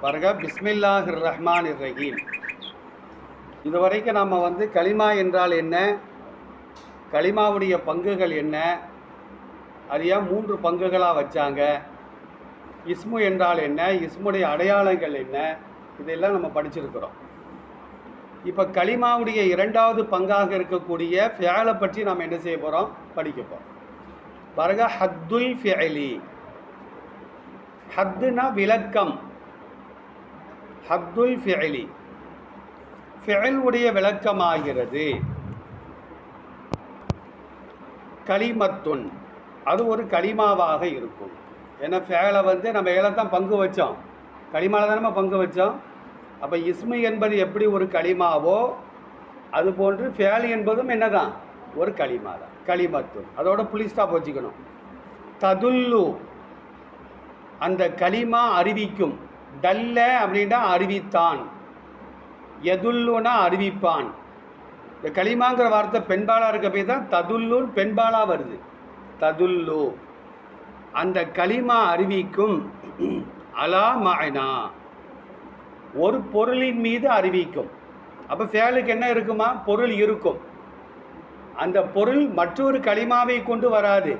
பாருங்க பிஸ்மில்லாஹிர் ரஹ்மான் ரஹீம் இதுவரைக்கும் நம்ம வந்து களிமா என்றால் என்ன? களிமாவுடைய பங்குகள் என்ன? அறியா மூன்று பங்குகளாக வச்சாங்க? இஸ்மு என்றால் என்ன? இஸ்முடைய அடையாளங்கள் என்ன? இதெல்லாம் நம்ம படிச்சிருக்கிறோம். இப்போ களிமாவுடைய இரண்டாவது பங்காக இருக்கக்கூடிய ஃபியாலை பற்றி நாம் என்ன செய்ய போகிறோம் படிக்க போகிறோம் பாருங்க ஹத்துல் ஃபியலி. ஹத்துனா விளக்கம். ஹத்துல் ஃபியலி ஃபியல் விளக்கமாகிறது. களிமத்துன். அது ஒரு களிமாவாக இருக்கும். ஏன்னா ஃபேலை வந்து நம்ம ஏழை தான் பங்கு வச்சோம். களிமாவில் தான் நம்ம பங்கு வச்சோம். அப்போ இஸ்மு என்பது எப்படி ஒரு களிமாவோ அது போன்று ஃபேல் என்பதும் என்ன தான் ஒரு களிமா தான் களிமத்துன். அதோட புலி ஸ்டாப் வச்சுக்கணும். ததுல்லு. அந்த களிமா அறிவிக்கும். டல்ல அப்படின்னா அறிவித்தான். எதுல்லுனா அறிவிப்பான். இந்த களிமாங்கிற வார்த்தை பெண்பாலாக இருக்க போய் தான் ததுல்லுன்னு பெண்பாலாக வருது. ததுல்லு அந்த களிமா அறிவிக்கும். அலா மாயனா ஒரு பொருளின் மீது அறிவிக்கும். அப்போ ஃபேலுக்கு என்ன இருக்குமா? பொருள் இருக்கும். அந்த பொருள் மற்றொரு களிமாவை கொண்டு வராது.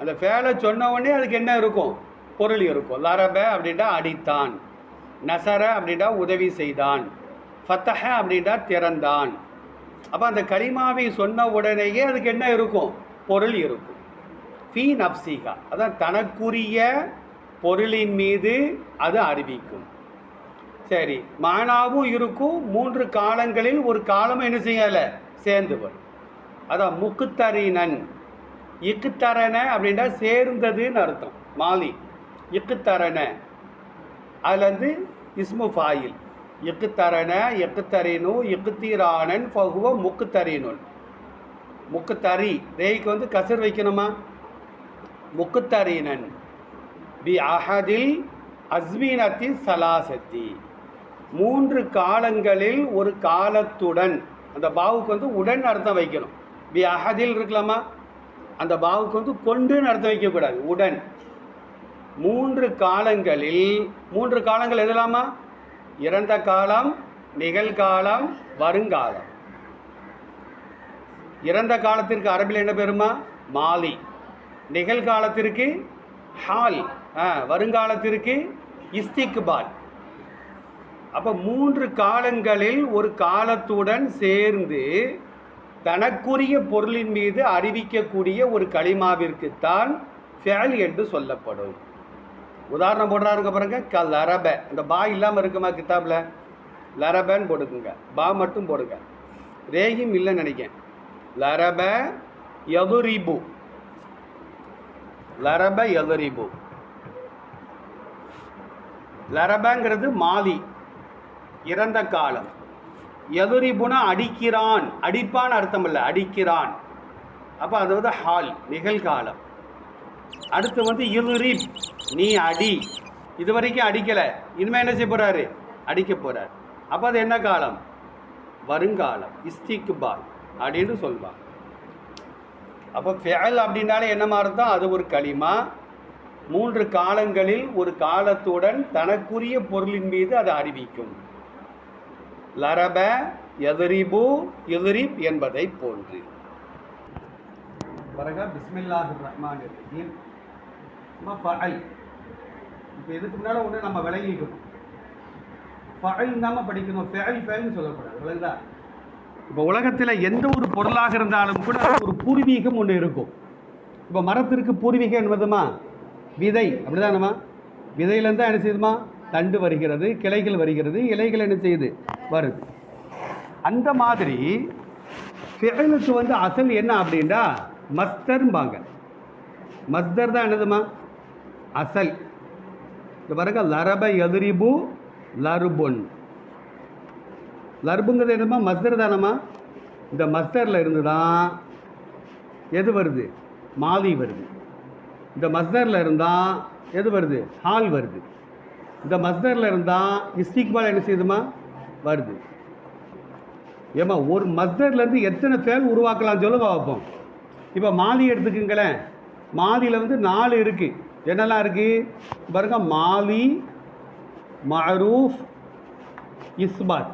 அந்த ஃபேலை சொன்ன உடனே அதுக்கு என்ன இருக்கும்? பொருள் இருக்கும். லரப அப்படின்ட்டா அடித்தான். நசர அப்படின்ட்டா உதவி செய்தான். ஃபத்தஹ அப்படின்னா திறந்தான். அப்போ அந்த கலிமாவை சொன்ன உடனேயே அதுக்கு என்ன இருக்கும்? பொருள் இருக்கும். ஃபீ நப்சிகா. அதான் தனக்குரிய பொருளின் மீது அது அறிவிக்கும். சரி மானாவும் இருக்கும். மூன்று காலங்களில் ஒரு காலம் என்ன செய்யலை? சேர்ந்து வரும் அதான் முக்குத்தரினன். இக்குத்தரன அப்படின்னா சேர்ந்ததுன்னு அர்த்தம். மாலி. இக்குத்தரன அதில் வந்து இஸ்மு ஃபாயில். இக்குத்தரன இக்குத்தரினு இக்குத்தீரானன் ஃபகுவ முக்குத்தரினுன். முக்குத்தரி ரேய்க்கு வந்து கசர் வைக்கணுமா? முக்குத்தரீனன். பி அஹதில் அஸ்மீனத்தி சலாசத்தி. மூன்று காலங்களில் ஒரு காலத்துடன் அந்த பாவுக்கு வந்து உடன் அர்த்தம் வைக்கணும். பி அஹதில் இருக்கலாமா? அந்த பாவுக்கு வந்து கொண்டுன்னு அர்த்தம் வைக்கக்கூடாது. உடன். மூன்று காலங்களில் மூன்று காலங்கள் எதலாமா? இறந்த காலம் நிகழ்காலம் வருங்காலம். இறந்த காலத்திற்கு அரபில் என்ன பெருமா? மாலி. நிகழ்காலத்திற்கு ஹால். ஆ, வருங்காலத்திற்கு இஸ்திக்பால். அப்போ மூன்று காலங்களில் ஒரு காலத்துடன் சேர்ந்து தனக்குரிய பொருளின் மீது அறிவிக்கக்கூடிய ஒரு களிமாவிற்குத்தான் ஃபேல் என்று சொல்லப்படும். உதாரணம் போடுறாருங்க பாருங்க. க லரப. இந்த பா இல்லாமல் இருக்குமா கித்தாப்பில் லரபன்னு போட்டுக்குங்க. பா மட்டும் போடுங்க. ரேகிம் இல்லைன்னு நினைக்கேன் லரப எதுரிபு லரப எதுரிபு லரபங்கிறது மாலி. இறந்த காலம். எதுரிபுனா அடிக்கிறான். அடிப்பான்னு அர்த்தம் இல்லை. அடிக்கிறான். அப்போ அது வந்து ஹால் நிகழ்காலம். அடுத்து வந்து இருறி நீ அடி. இது வரைக்கும் அடிக்கலை. இனிமேல் என்ன செய்ய போகிறாரு அடிக்க போகிறார் அப்போ அது என்ன காலம்? வருங்காலம். இஸ்திக்பால் அப்படின்னு சொல்லுவாங்க அப்போ ஃபெயல் அப்படின்னாலே என்ன அர்த்தம் அது ஒரு களிமா. மூன்று காலங்களில் ஒரு காலத்துடன் தனக்குரிய பொருளின் மீது அது அறிவிக்கும். லரப எதிரிபு எதிரிப் என்பதை போன்று. பிறகு பிஸ்மில்லாஹ் ரஹ்மான் ரஹீம் ஃபஅல். இப்போ இதுக்கு முன்னால் ஒன்று நம்ம விளங்கிக்கணும் ஃபஅல் நாம படிக்கணும். ஃபேல் ஃபேல்னு சொல்லக்கூடாது. விளங்குதா? இப்போ உலகத்தில் எந்த ஒரு பொருளாக இருந்தாலும் கூட ஒரு பூர்வீகம் ஒன்று இருக்கும். இப்போ மரத்திற்கு பூர்வீகம் என்பதுமா விதை. அப்படிதானம்மா விதையிலேருந்து தான் என்ன செய்யுதுமா? தண்டு வருகிறது கிளைகள் வருகிறது இலைகள் என்ன செய்யுது? வருது. அந்த மாதிரி ஃபியலுக்கு வந்து அசல் என்ன அப்படின்னா மஸ்தர்ம்பாங்க. மஸ்தர் தான் என்னதுமா? அசல். இந்த பாருங்க லரப எதிரிபு லருபுன். லர்புங்கிறது என்னமா மஸ்தர் தானம்மா? இந்த மஸ்தரில் இருந்து தான் எது வருது? மாலி வருது. இந்த மஸ்தரில் இருந்தால் எது வருது? ஹால் வருது. இந்த மஸ்தரில் இருந்தால் இஸ்திக்பால் என்ன செய்யுதுமா? வருது. ஏம்மா ஒரு மஸ்தர்லேருந்து எத்தனை பேர் உருவாக்கலாம் சொல்லுங்க பார்ப்போம். இப்போ மாலி எடுத்துக்குங்களேன். மாதியில் வந்து நாலு இருக்குது என்னெல்லாம் இருக்குது பாருங்க மாலி மரூஃப் இஸ்பாத்.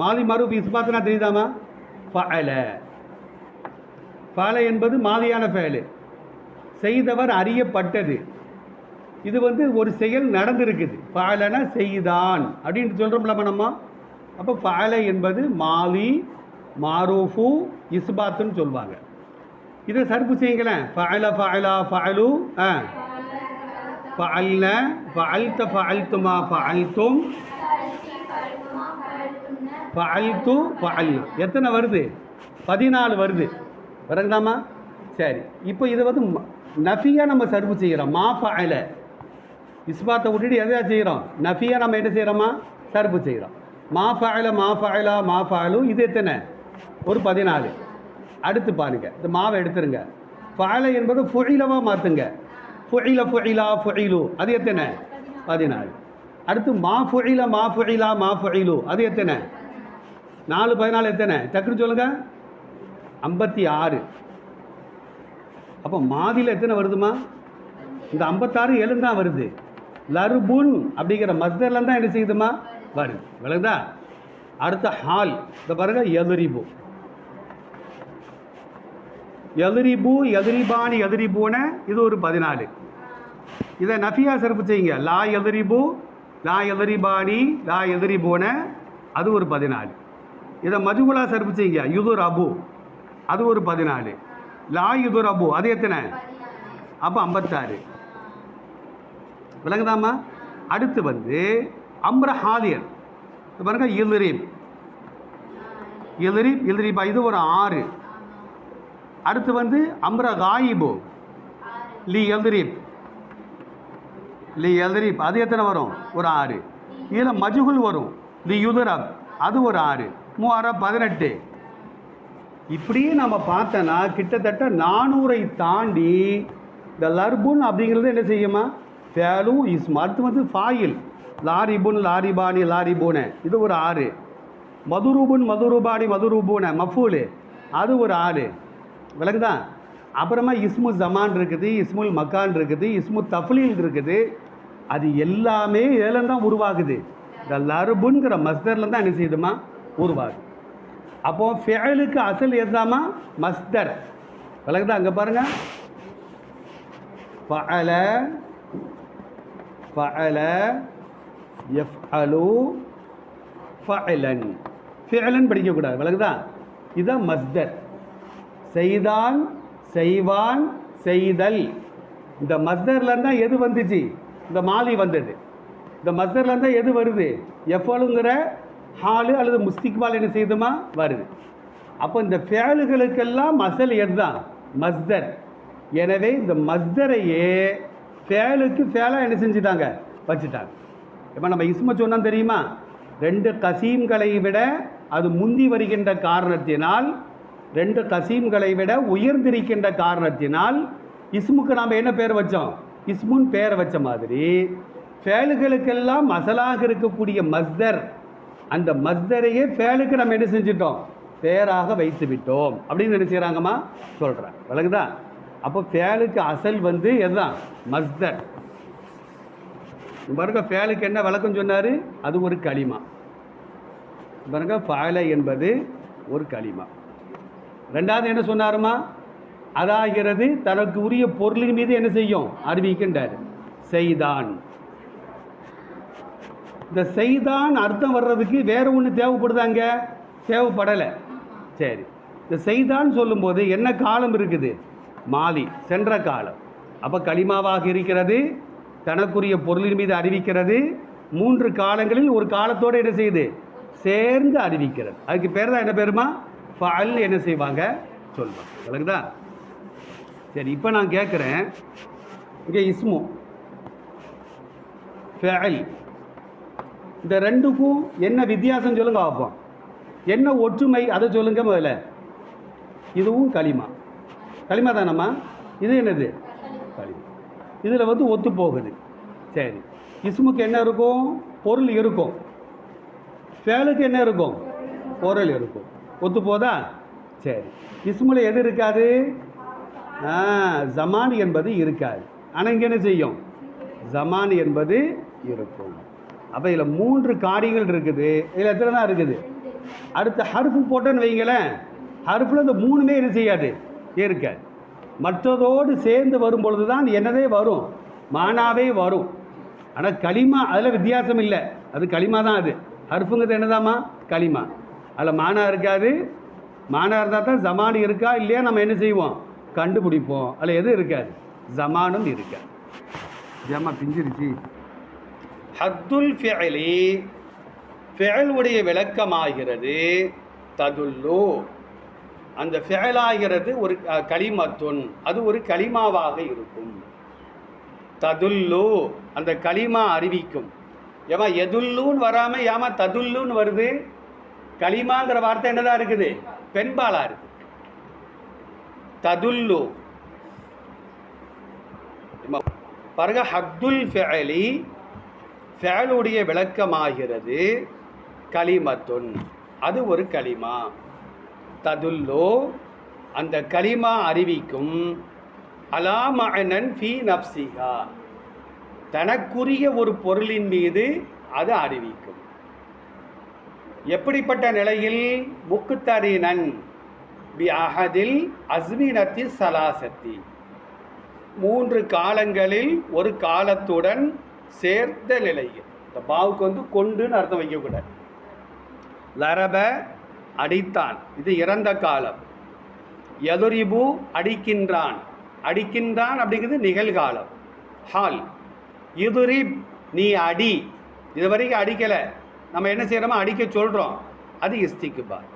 மாதி மரூஃப் இஸ்பாத்னா தெரியுதாமா ஃபல ஃபல என்பது மாதியான ஃபேலு செய்தவர் அறியப்பட்டது. இது வந்து ஒரு செயல் நடந்திருக்குது. ஃபலனா செய்தான். அப்படின்னு சொல்கிறோம்ல நம்ம. அப்போ ஃபல என்பது மாலி மாரூஃபு இஸ்பாத்துன்னு சொல்லுவாங்க இதை சர்ப்பு செய்யுங்களேன் ஃபஅல ஃபஅலா ஃபஅலு ஆ. ஃபஅல்ன ஃபஅல்த ஃபஅல்துமா ஃபஅல்தும். ஃபஅல்து ஃபஅல்னா எத்தனை வருது? பதினாலு வருது. வரங்களாமா சரி. இப்போ இதை வந்து ம- நம்ம சர்வு செய்கிறோம். மா ஃபஅல. இஸ்பாத்தை விட்டுட்டு எதையா செய்கிறோம்? நஃபியாக நம்ம என்ன செய்கிறோமா? சர்வு செய்கிறோம். மா ஃபஅல மா ஃபஅலா மா ஃபஅலு இது எத்தனை? ஒரு பதினாலு. அடுத்து பாருங்க இந்த மாவை எடுத்துருங்க. ஃபஅல என்பது ஃபுயிலவா மாற்றுங்க ஃபுயில ஃபுயிலா ஃபுயிலு அது எத்தனை? பதினாலு. அடுத்து மா ஃபுயில மா ஃபுயிலா மா ஃபுயிலு அது எத்தனை? நாலு பதினாலு எத்தனை? டக்குன்னு சொல்லுங்க. ஐம்பத்தி ஆறு. அப்போ மாதியில் எத்தனை வருதுமா? இந்த ஐம்பத்தாறு ஏழு தான் வருது. லருபுன் அப்படிங்கிற மஸ்தர்ல தான் என்ன செய்யுதுமா? வருது. விளங்குதா? அடுத்த ஹால். இந்த பாருங்க எதிரிபு. எதிரிபு எதிரிபானி எதிரிபூன இது ஒரு பதினாலு. இதை நஃபியா சிறப்பு செய்யுங்க. லா எதிரிபு லா எதிரிபானி லா எதிரிபூன அது ஒரு பதினாலு. இதை மஜுகுலா சிறப்பு செய்யுங்க. யுதுர் அபு அது ஒரு பதினாலு. லா யுதுர் அபு அது எத்தனை? அப்போ ஐம்பத்தாறு. விளங்குதாமா அடுத்து வந்து அம்ர ஹாதியர் பாருங்க இல்ரீப் இல்ரீப் இல்ரீபா இது ஒரு ஆறு. அடுத்து வந்து அம்ர காயிபு. லி எல்தரீப். லி எல்தரீப் அது எத்தனை வரும்? ஒரு ஆறு. இதில் மஜுகுல் வரும். லி யுதரப் அது ஒரு ஆறு. மூவாயிரம் பதினெட்டு. இப்படியே நம்ம பார்த்தோன்னா கிட்டத்தட்ட நானூறை தாண்டி இந்த லர்புன் அப்படிங்கிறது என்ன செய்யுமா? ஃபேலு இஸ் அடுத்து வந்து ஃபாயில். லாரிபுன் லாரிபானி லாரிபூன. இது ஒரு ஆறு. மதுரூபுன் மதுரூபானி மதுரூபூன. மஃபூலு. அது ஒரு ஆறு. விளக்குதா அப்புறமா இஸ்மு ஜமான் இருக்குது இஸ்முல் மக்கான் இருக்குது இஸ்மு தஃப்லீல் இருக்குது. அது எல்லாமே இதில் தான் உருவாகுது. இந்த லருபுங்கிற மஸ்தரில் தான் என்ன செய்யுதுமா? உருவாகுது. அப்போது ஃபேலுக்கு அசல் எதாமா மஸ்தர். விளக்குதா அங்கே பாருங்க. ஃபஅல ஃபஅல யஃப்அலு ஃபஅலன். ஃபேலன் படிக்கக்கூடாது. விளக்குதா? இதுதான் மஸ்தர். செய்தான் செய்வான் செய்தல். இந்த மஸ்தர்ல தான் எது வந்துச்சு? இந்த மாலி வந்தது. இந்த மஸ்தர்ல தான் எது வருது? எஃபலுங்கிற ஹாலு அல்லது முஸ்திக்பால் என்ன செய்யுதுமா வருது. அப்போ இந்த ஃபேலுகளுக்கெல்லாம் மஸல் எது தான் மஸ்தர். எனவே இந்த மஸ்தரையே ஃபேலுக்கு ஃபேலாக என்ன செஞ்சுட்டாங்க? வச்சுட்டாங்க. இப்போ நம்ம இஸ்ம சொன்னால் தெரியுமா? ரெண்டு கசீம்களை விட அது முந்தி வருகின்ற காரணத்தினால் ரெண்டு தசீம்களை விட உயர்ந்திருக்கின்ற காரணத்தினால் இஸ்முக்கு நாம் என்ன பேர் வச்சோம்? இஸ்முன் பேர் வச்ச மாதிரி ஃபேலுகளுக்கெல்லாம் மசலாக இருக்கக்கூடிய மஸ்தர் அந்த மஸ்தரையே ஃபேலுக்கு நம்ம என்ன செஞ்சிட்டோம்? பேராக வைத்து விட்டோம். அப்படின்னு நினைச்சுக்கிறாங்கம்மா சொல்கிறேன் விளங்குதா? அப்போ ஃபேலுக்கு அசல் வந்து எதுதான்? மஸ்தர். பாருங்க ஃபேலுக்கு என்ன விளக்கம் சொன்னார்? அது ஒரு களிமா. பாருங்க ஃபாலை என்பது ஒரு களிமா. ரெண்டாவது என்ன சொன்னாருமா? அதாகிறது தனக்கு உரிய பொருளின் மீது என்ன செய்யும்? அறிவிக்கின்றார். செய்தான். இந்த செய்தான் அர்த்தம் வர்றதுக்கு வேற ஒன்று தேவைப்படுதாங்க? தேவைப்படலை. சரி. இந்த செய்தான் சொல்லும்போது என்ன காலம் இருக்குது? மாலி சென்ற காலம். அப்போ களிமாவாக இருக்கிறது தனக்குரிய பொருளின் மீது அறிவிக்கிறது மூன்று காலங்களில் ஒரு காலத்தோடு என்ன செய்யுது? சேர்ந்து அறிவிக்கிறது. அதுக்கு பேர் தான் என்ன பேருமா? ஃபல் என்ன செய்வாங்க? சொல்லுவாங்க விளக்குதா சரி இப்போ நான் கேட்குறேன் இங்கே இஸ்மு ஃபேல் இந்த ரெண்டுக்கும் என்ன வித்தியாசம் சொல்லுங்க பார்ப்போம் என்ன ஒற்றுமை அதை சொல்லுங்க முதல்ல. இதுவும் களிமா. களிமா தானம்மா? இது என்னது? களிமா. இதில் வந்து ஒத்து போகுது. சரி. இஸ்முக்கு என்ன இருக்கும்? பொருள் இருக்கும். ஃபேலுக்கு என்ன இருக்கும்? பொருள் இருக்கும். ஒத்து போதா? சரி. இஸ்முல எது இருக்காது? ஜமான் என்பது இருக்காது. ஆனால் இங்கே என்ன செய்யும்? ஜமான் என்பது இருக்கும். அப்போ இதில் மூன்று காரியங்கள் இருக்குது. இதில் எத்தனை தான் இருக்குது? அடுத்து ஹருப்பு போட்டோன்னு வைங்களேன். ஹருஃபில் இந்த மூணுமே என்ன செய்யாது? இருக்காது. மற்றதோடு சேர்ந்து வரும் பொழுது தான் என்னதே வரும்? மானாவே வரும். ஆனால் களிமா அதில் வித்தியாசம் இல்லை. அது களிமா தான் அது. ஹர்ஃபுங்கிறது என்னதாம்மா? களிமா. அதில் மானா இருக்காது. மானா இருந்தால் தான் ஜமான் இருக்கா இல்லையா நம்ம என்ன செய்வோம்? கண்டுபிடிப்போம். அதில் எது இருக்காது? ஜமானும் இருக்காது. ஏமா பிஞ்சிருச்சு. ஹத்துல் ஃபிஅலி ஃபெயலுடைய விளக்கமாகிறது ததுல்லு. அந்த ஃபெயலாகிறது ஒரு களிமத்துன். அது ஒரு கலிமாவாக இருக்கும். ததுல்லு அந்த கலிமா அறிவிக்கும். ஏமா எதுல்லுன்னு வராமல் ஏமா ததுல்லுன்னு வருது? கலிமாங்கிற வார்த்தை என்னதான் இருக்குது? பெண்பாலா இருக்கு ததுல்லு. பாருங்க ஹத்துல் ஃபிஅலி ஃபேலுடைய விளக்கமாகிறது கலிமத்துன் அது ஒரு கலிமா ததுல்லோ அந்த கலிமா அறிவிக்கும் அலாமனன் ஃபி நப்சிகா தனக்குரிய ஒரு பொருளின் மீது அது அறிவிக்கும். எப்படிப்பட்ட நிலையில் முக்குத்தரீனன் பி அஹதில் அஸ்மினத்தி சலாசத்தி? மூன்று காலங்களில் ஒரு காலத்துடன் சேர்ந்த நிலையில். இந்த பாவுக்கு வந்து கொண்டுன்னு அர்த்தம் வைக்கக்கூடாது. லரப அடித்தான். இது இறந்த காலம். எதுரிபு அடிக்கின்றான். அடிக்கின்றான் அப்படிங்கிறது நிகழ்காலம். ஹால். இதுரிப் நீ அடி. இது வரைக்கும் அடிக்கலை. நம்ம என்ன செய்கிறோமோ அடிக்க சொல்கிறோம் அது இஸ்திக்குபார்